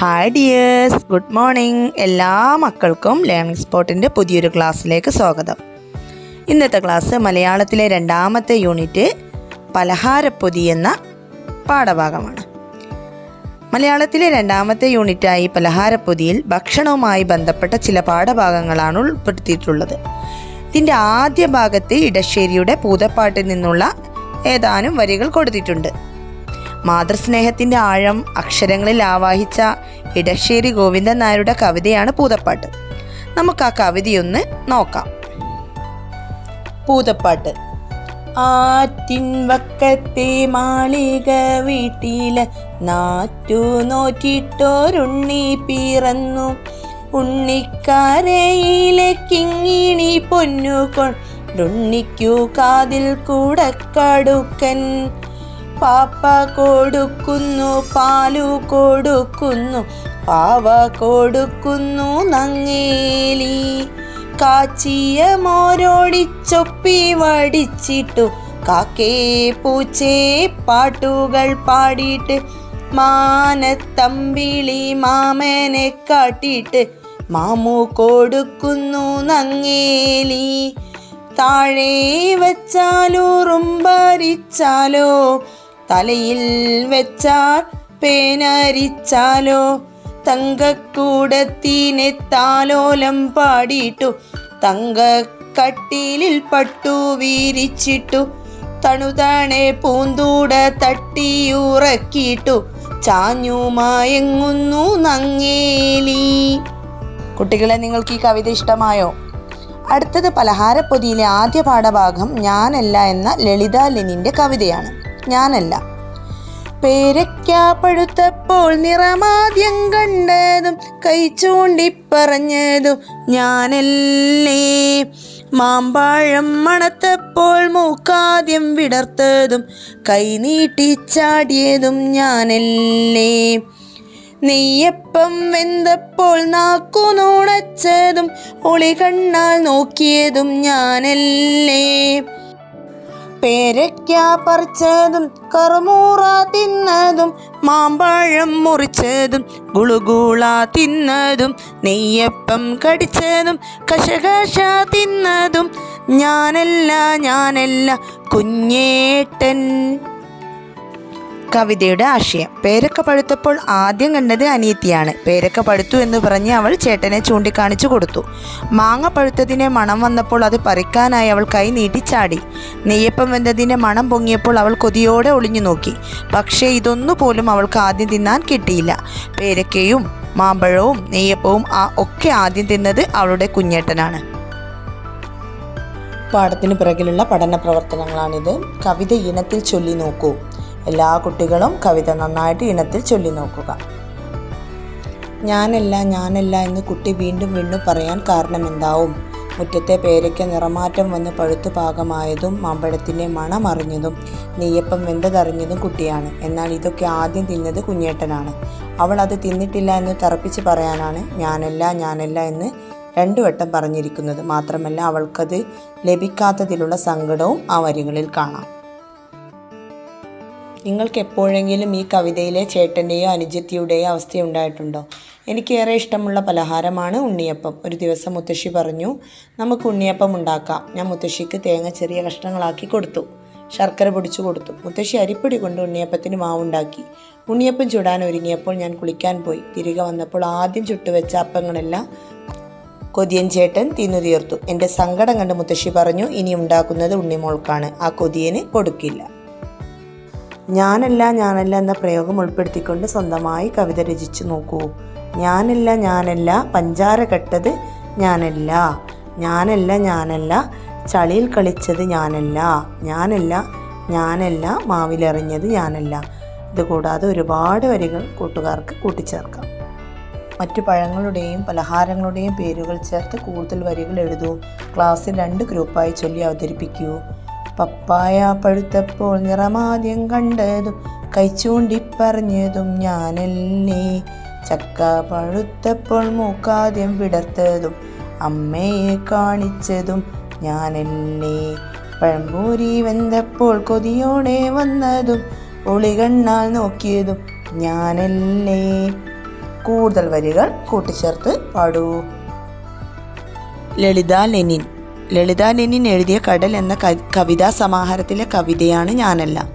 Hi dears good morning എല്ലാ മക്കൾക്കും learning സ്പോട്ടിന്റെ പുതിയൊരു ക്ലാസ്സിലേക്ക് സ്വാഗതം. ഇന്നത്തെ ക്ലാസ് മലയാളത്തിലെ രണ്ടാമത്തെ യൂണിറ്റ് പലഹാരപ്പൊതി എന്ന പാഠഭാഗമാണ്. മലയാളത്തിലെ രണ്ടാമത്തെ യൂണിറ്റായി പലഹാരപ്പൊതിയിൽ ഭക്ഷണവുമായി ബന്ധപ്പെട്ട ചില പാഠഭാഗങ്ങളാണ് ഉൾപ്പെടുത്തിയിട്ടുള്ളത്. ഇതിന്റെ ആദ്യ ഭാഗത്ത് ഇടശ്ശേരിയുടെ പൂതപ്പാട്ടിൽ നിന്നുള്ള ഏതാനും വരികൾ കൊടുത്തിട്ടുണ്ട്. മാതൃസ്നേഹത്തിന്റെ ആഴം അക്ഷരങ്ങളിൽ ആവാഹിച്ച ഇടശ്ശേരി ഗോവിന്ദൻ നായരുടെ കവിതയാണ് പൂതപ്പാട്ട്. നമുക്ക് ആ കവിതയൊന്ന് നോക്കാം. പൂതപ്പാട്ട്. ആറ്റിൻ വക്കത്തെ മാളിക വീട്ടിൽ നാറ്റു നോറ്റിട്ടോരുണ്ണി പിറന്നു. ഉണ്ണിക്കാരയിലെ കിങ്ങിണി പൊന്നു കൊണ്ടുണ്ണിക്കു കാതിൽ കൂടക്കടുക്കൻ പാപ്പ കൊടുക്കുന്നു പാലു കൊടുക്കുന്നു പാവ കൊടുക്കുന്നു നങ്ങേലി. കാച്ചിയ മോരോടിച്ചൊപ്പി വടിച്ചിട്ടു കാക്കേ പൂച്ചേ പാട്ടുകൾ പാടിയിട്ട് മാനത്തമ്പിളി മാമനെ കാട്ടിയിട്ട് മാമു കൊടുക്കുന്നു നങ്ങേലി. താഴെ വെച്ചാലോ റുമ്പരിച്ചാലോ തലയിൽ വെച്ചാൽ പേനരിച്ചാലോ? തങ്കക്കൂടത്തിനെ താലോലം പാടിയിട്ടു. തങ്കക്കട്ടിലിൽ പട്ടു വീരിച്ചിട്ടു. തണുതണെ പൂന്തൂട തട്ടിയുറക്കിയിട്ടു. ചാഞ്ഞുമയങ്ങുന്നു നങ്ങേലി. കുട്ടികളെ നിങ്ങൾക്ക് ഈ കവിത ഇഷ്ടമായോ? അടുത്തത് പലഹാരപ്പൊതിയിലെ ആദ്യ പാഠഭാഗം ഞാനല്ല എന്ന ലളിത ലെനിന്റെ കവിതയാണ്. ഞാനല്ല. പേരയ്ക്ക പഴുത്തപ്പോൾ നിറമാദ്യം കണ്ടതും കൈ ചൂണ്ടിപ്പറഞ്ഞതും ഞാനല്ലേ. മാമ്പഴം മണത്തപ്പോൾ മൂക്കാദ്യം വിടർത്തതും കൈ നീട്ടിച്ചാടിയതും ഞാനല്ലേ. നെയ്യപ്പം വെന്തപ്പോൾ നാക്കു നുണച്ചതും ഒളി കണ്ണാൽ നോക്കിയതും ഞാനല്ലേ. പേരയ്ക്ക പറിച്ചതും കറുമൂറ തിന്നതും മാമ്പഴം മുറിച്ചതും ഗുളുഗുള തിന്നതും നെയ്യപ്പം കടിച്ചതും കശകശ തിന്നതും ഞാനല്ല ഞാനല്ല കുഞ്ഞേട്ടൻ. കവിതയുടെ ആശയം. പേരക്ക പഴുത്തപ്പോൾ ആദ്യം കണ്ടത് അനിയത്തിയാണ് പേരക്ക പഴുത്തു എന്ന് പറഞ്ഞ് അവൾ ചേട്ടനെ ചൂണ്ടിക്കാണിച്ചു കൊടുത്തു. മാങ്ങ പഴുത്തതിനെ മണം വന്നപ്പോൾ അത് പറിക്കാനായി അവൾ കൈ നീട്ടിച്ചാടി നെയ്യപ്പം വെന്തതിന്റെ മണം പൊങ്ങിയപ്പോൾ അവൾ കൊതിയോടെ ഒളിഞ്ഞു നോക്കി. പക്ഷേ ഇതൊന്നു പോലും അവൾക്ക് ആദ്യം തിന്നാൻ കിട്ടിയില്ല. പേരക്കയും മാമ്പഴവും നെയ്യപ്പവും ആ ഒക്കെ ആദ്യം തിന്നത് അവളുടെ കുഞ്ഞേട്ടനാണ്. പാഠത്തിന് പിറകിലുള്ള പഠന പ്രവർത്തനങ്ങളാണിത് കവിത ഇനത്തിൽ ചൊല്ലി നോക്കൂ. എല്ലാ കുട്ടികളും കവിത നന്നായിട്ട് ഇനത്തിൽ ചൊല്ലി നോക്കുക. ഞാനല്ല ഞാനല്ല എന്ന് കുട്ടി വീണ്ടും വീണ്ടും പറയാൻ കാരണമെന്താവും മുറ്റത്തെ പേരയ്ക്ക് നിറമാറ്റം വന്ന് പഴുത്ത് പാകമായതും മാമ്പഴത്തിന്റെ മണമറിഞ്ഞതും നെയ്യപ്പം വെന്തതറിഞ്ഞതും കുട്ടിയാണ്. എന്നാൽ ഇതൊക്കെ ആദ്യം തിന്നത് കുഞ്ഞേട്ടനാണ്. അവൾ അത് തിന്നിട്ടില്ല എന്ന് തറപ്പിച്ച് പറയാനാണ് ഞാനല്ല ഞാനല്ല എന്ന് രണ്ടു വട്ടം പറഞ്ഞിരിക്കുന്നത്. മാത്രമല്ല അവൾക്കത് ലഭിക്കാത്തതിലുള്ള സങ്കടവും ആ വരികളിൽ കാണാം. നിങ്ങൾക്ക് എപ്പോഴെങ്കിലും ഈ കവിതയിലെ ചേട്ടന്റെയോ അനുജത്തിയുടെയോ അവസ്ഥയുണ്ടായിട്ടുണ്ടോ എനിക്കേറെ ഇഷ്ടമുള്ള പലഹാരമാണ് ഉണ്ണിയപ്പം. ഒരു ദിവസം മുത്തശ്ശി പറഞ്ഞു നമുക്ക് ഉണ്ണിയപ്പം ഉണ്ടാക്കാം. ഞാൻ മുത്തശ്ശിക്ക് തേങ്ങ ചെറിയ കഷ്ണങ്ങളാക്കി കൊടുത്തു. ശർക്കര പൊടിച്ചു കൊടുത്തു. മുത്തശ്ശി അരിപ്പൊടി കൊണ്ട് ഉണ്ണിയപ്പത്തിന് മാവുണ്ടാക്കി. ഉണ്ണിയപ്പം ചുടാൻ ഒരുങ്ങിയപ്പോൾ ഞാൻ കുളിക്കാൻ പോയി. തിരികെ വന്നപ്പോൾ ആദ്യം ചുട്ടുവെച്ച അപ്പങ്ങളെല്ലാം കൊതിയൻ ചേട്ടൻ തിന്നു തീർത്തു. എന്റെ സങ്കടം കണ്ട് മുത്തശ്ശി പറഞ്ഞു ഇനി ഉണ്ടാക്കുന്നത് ഉണ്ണിമോൾക്കാണ്. ആ കൊതിയന് കൊടുക്കില്ല. ഞാനല്ല ഞാനല്ല എന്ന പ്രയോഗം ഉൾപ്പെടുത്തിക്കൊണ്ട് സ്വന്തമായി കവിത രചിച്ചു നോക്കൂ. ഞാനല്ല ഞാനല്ല പഞ്ചാര കെട്ടത് ഞാനല്ല. ഞാനല്ല ഞാനല്ല ചളിയിൽ കളിച്ചത് ഞാനല്ല. ഞാനല്ല ഞാനല്ല മാവിലെറിഞ്ഞത് ഞാനല്ല. ഇതുകൂടാതെ ഒരുപാട് വരികൾ കൂട്ടുകാർക്ക് കൂട്ടിച്ചേർക്കാം. മറ്റു പഴങ്ങളുടെയും പലഹാരങ്ങളുടെയും പേരുകൾ ചേർത്ത് കൂടുതൽ വരികൾ എഴുതൂ. ക്ലാസ്സിൽ രണ്ട് ഗ്രൂപ്പായി ചൊല്ലി അവതരിപ്പിക്കൂ. പപ്പായ പഴുത്തപ്പോൾ നിറമാദ്യം കണ്ടതും കൈച്ചൂണ്ടിപ്പറഞ്ഞതും ഞാനല്ലേ? ചക്ക പഴുത്തപ്പോൾ മൂക്കാദ്യം വിടർത്തതും അമ്മയെ കാണിച്ചതും ഞാനല്ലേ? പഴംപൂരി വെന്തപ്പോൾ കൊതിയോടെ വന്നതും ഒളികണ്ണാൽ നോക്കിയതും ഞാനല്ലേ? കൂടുതൽ വരികൾ കൂട്ടിച്ചേർത്ത് പാടൂ. ലളിത ലെനിൻ ലളിത ലെനിൻ എഴുതിയ കടൽ എന്ന കവിതാ സമാഹാരത്തിലെ കവിതയാണ് ഞാനല്ല.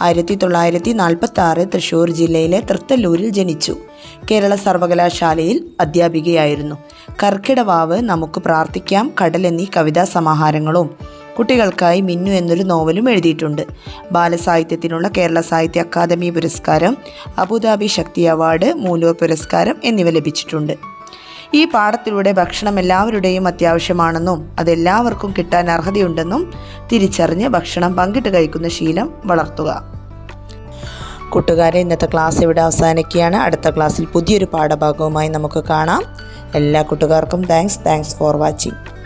ആയിരത്തി തൊള്ളായിരത്തി നാൽപ്പത്തി ആറ് തൃശ്ശൂർ ജില്ലയിലെ തൃത്തല്ലൂരിൽ ജനിച്ചു. കേരള സർവകലാശാലയിൽ അധ്യാപികയായിരുന്നു. കർക്കിടവാവ് നമുക്ക് പ്രാർത്ഥിക്കാം കടൽ എന്നീ കവിതാ സമാഹാരങ്ങളും. കുട്ടികൾക്കായി മിന്നു എന്നൊരു നോവലും എഴുതിയിട്ടുണ്ട്. ബാലസാഹിത്യത്തിനുള്ള കേരള സാഹിത്യ അക്കാദമി പുരസ്കാരം അബുദാബി ശക്തി അവാർഡ് മൂലൂർ പുരസ്കാരം എന്നിവ ലഭിച്ചിട്ടുണ്ട്. ഈ പാഠത്തിലൂടെ ഭക്ഷണം എല്ലാവരുടെയും അത്യാവശ്യമാണെന്നും അതെല്ലാവർക്കും കിട്ടാൻ അർഹതയുണ്ടെന്നും തിരിച്ചറിഞ്ഞ് ഭക്ഷണം പങ്കിട്ട് കഴിക്കുന്ന ശീലം വളർത്തുക. കൂട്ടുകാരെ ഇന്നത്തെ ക്ലാസ് ഇവിടെ അവസാനിക്കുകയാണ്. അടുത്ത ക്ലാസ്സിൽ പുതിയൊരു പാഠഭാഗവുമായി നമുക്ക് കാണാം. എല്ലാ കൂട്ടുകാർക്കും താങ്ക്സ് താങ്ക്സ് ഫോർ വാച്ചിങ്